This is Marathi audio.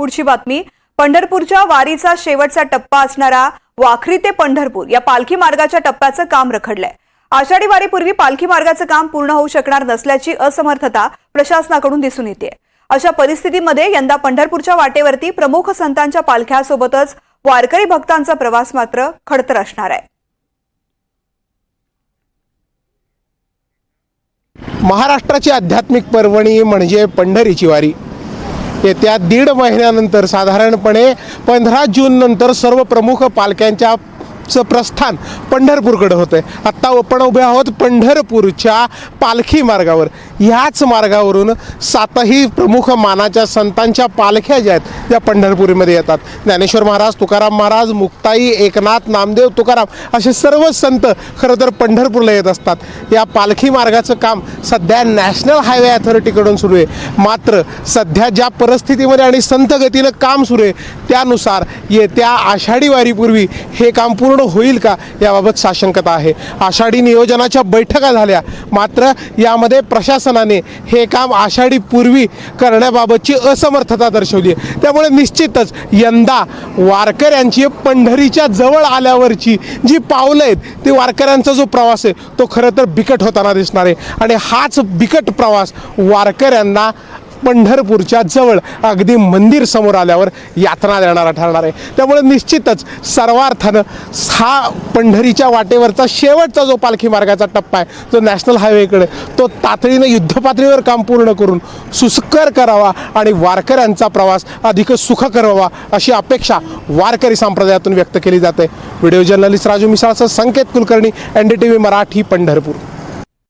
पुढची बातमी. पंढरपूरच्या वारीचा शेवटचा टप्पा असणारा वाखरी ते पंढरपूर या पालखी मार्गाच्या टप्प्याचं काम रखडलंय. आषाढी वारीपूर्वी पालखी मार्गाचं काम पूर्ण होऊ शकणार नसल्याची असमर्थता प्रशासनाकडून दिसून येते. अशा परिस्थितीमध्ये यंदा पंढरपूरच्या वाटेवरती प्रमुख संतांच्या पालख्यासोबतच वारकरी भक्तांचा प्रवास मात्र खडतर असणार आहे. महाराष्ट्राची आध्यात्मिक पर्वणी म्हणजे पंढरीची वारी. येत्या दीड महिन्यानंतर साधारणपणे पंधरा जून नंतर सर्व प्रमुख पालख्यांच्या चं प्रस्थान पंढरपूरकडं होतं आहे आत्ता आपण उभे आहोत पंढरपूरच्या पालखी मार्गावर. ह्याच मार्गावरून सातही प्रमुख मानाच्या संतांच्या पालख्या ज्या आहेत त्या पंढरपूरमध्ये येतात. ज्ञानेश्वर महाराज तुकाराम महाराज मुक्ताई एकनाथ नामदेव तुकाराम असे सर्व संत खरं तर पंढरपूरला येत असतात. या पालखी मार्गाचं काम सध्या नॅशनल हायवे अथॉरिटीकडून सुरू आहे. मात्र सध्या ज्या परिस्थितीमध्ये आणि संत गतीनं काम सुरू आहे त्यानुसार येत्या आषाढी वारीपूर्वी हे काम पूर्ण होईल का याबाबत साशंकता आहे. आषाढी नियोजनाच्या बैठका झाल्या. मात्र यामध्ये प्रशासनाने हे काम आषाढी पूर्वी करण्याबाबतची असमर्थता दर्शवली आहे. त्यामुळे निश्चितच यंदा वारकऱ्यांची पंढरीच्या जवळ आल्यावरची जी पावलं आहेत ते वारकऱ्यांचा जो प्रवास आहे तो खरं तर बिकट होताना दिसणार आहे. आणि हाच बिकट प्रवास वारकऱ्यांना पंढरपूरच्या जवळ अगदी मंदिर समोर आल्यावर यातना देणारा ठरणार आहे. त्यामुळे निश्चितच सर्वार्थानं हा पंढरीच्या वाटेवरचा शेवटचा जो पालखी मार्गाचा टप्पा आहे जो नॅशनल हायवेकडे तो तातडीनं युद्धपातळीवर काम पूर्ण करून सुस्कर करावा आणि वारकऱ्यांचा प्रवास अधिक सुखकर व्हावा अशी अपेक्षा वारकरी संप्रदायातून व्यक्त केली जाते. Video journalist Raju मिसाळचं Sanket Kulkarni N D T V Marathi Pandharpur.